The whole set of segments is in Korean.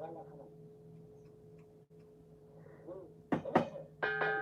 Thank you.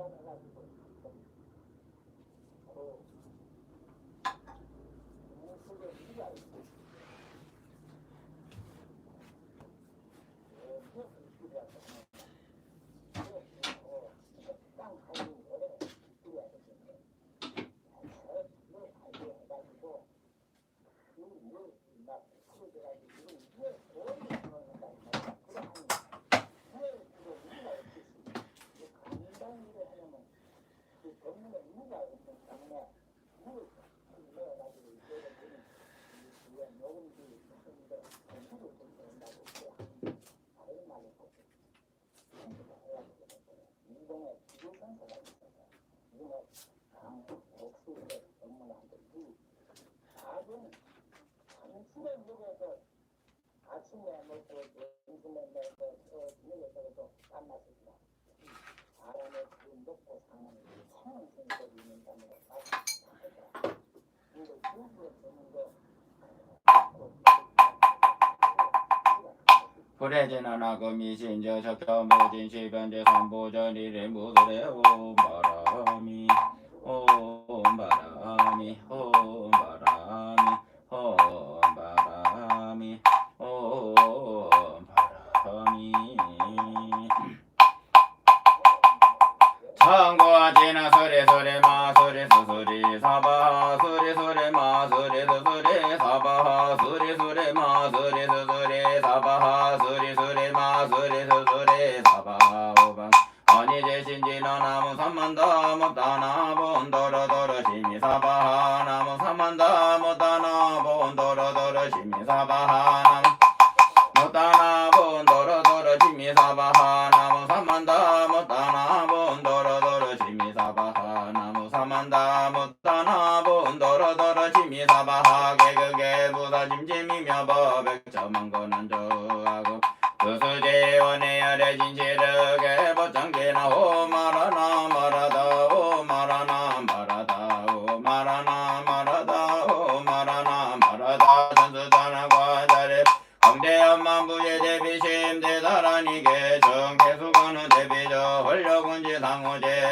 판단해가지고 바로 몸속에 무리가 있고 그 일을 나 소개하기 위해 불해진하나 금이신저 적혀무진시 변제산보전이를 무드레 오바람이 오바람이 오바람이 오바람이 오바람이. 청구하지나 소리 소리 마소리 수소리 사바 소리 소리 마소리 수소리 Baha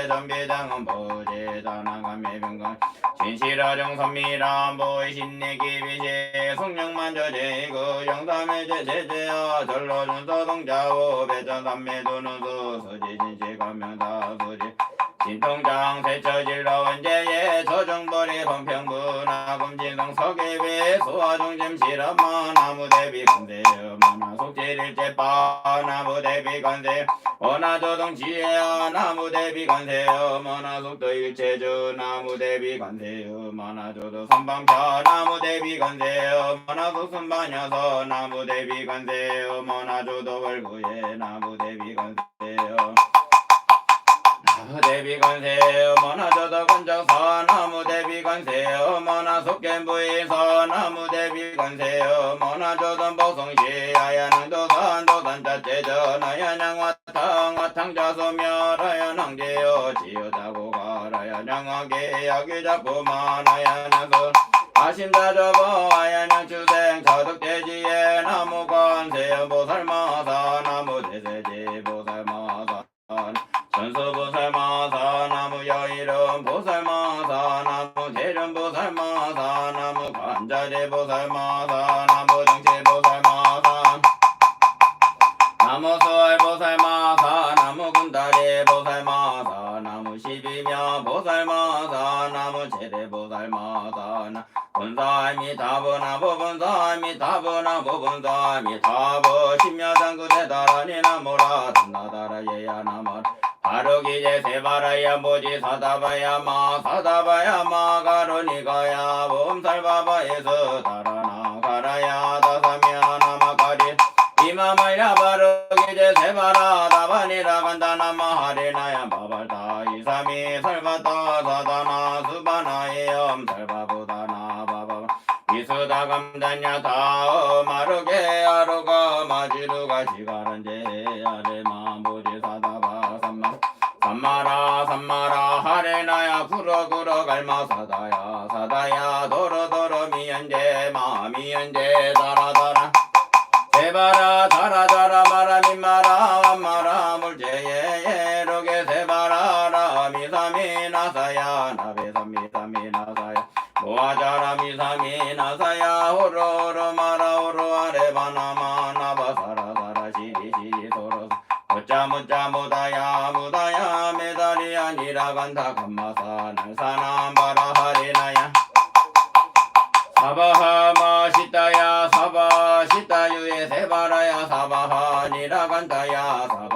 상호제 전비장은 보제 다나감의 병강 진실하정 선미람 보이신내 기비시 성령만저제 그 영담의 제 제제야. 절로준 서 동자오 배전 삼매도는 수 서지 진통장 세처질러 원제에 저정벌이 범평분하 금진성 서계비 소화중짐 실험만 나무대비 건대여 만화 속질일제빠 나무대비 건대 원하조동 지혜야 나무대비 건세여 만화속도 일체주 나무대비 건세여 만화조도 선방차 나무대비 건세여 만화속 선반여서 나무대비 건세여 만화조도 월구에 나무대비 건세여 나무대비 건세여 만화조도 건적서 나무대비 건세여 만화 속견부에서 나무대비 건세여 만화조도 나야냥 와탕 와탕 자소멸하연 황제여 지어다고 가 라야 양하게 야기자꾸만 아야나서 아신다 저보 아야냥 주생 저득대지에 나무 관 세여 보살마사 나무 대세지 보살마사 전수보살마사 나무 여이름 보살마사 나무 대련보살마사 나무 관자재 보살마사 보살마사 나 본사미 다부나 보본사미 다부나 보본사미 다부 십여장구대 다라니 나무라 단나다라 예야 나마 바르기제 세바라야 모지 사다바야 마 사다바야 마 가로니가야 봄살바바에서 다라 아레마 모지 사다바 삼마 삼마라 삼마라 하레 나야 구러 구러 갈마 사다야 사다야 도로 도로 미연제 마 미연제 다라 다라 세바라 다라 다라 마라 미마라 완마라 물제예 예로게 세바라 라 미사미 나사야 나베사미 사미 나사야 모아자라 미사미 나사 사바하 마시다야 사바 시다유에 세바라야 사바하 니라간다야 사바하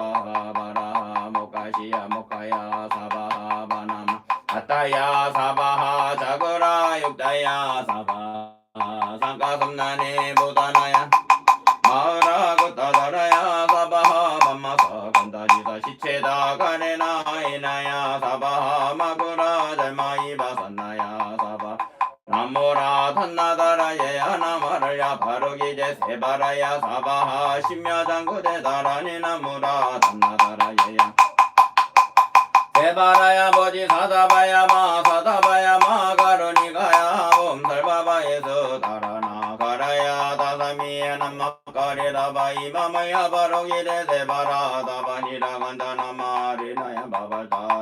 나모라 탄나다라예 하나마를야 바르기제 세바라야 사바하 심야장구대 다라니 나무라 탄나다라예야 세바라야 보지 사다바야 마 사다바야 마 가르니가야 옴살바바에서 다라나 가라야 다사미에 남막가리라바 이마마야 바르기제 세바라 다바니라 간다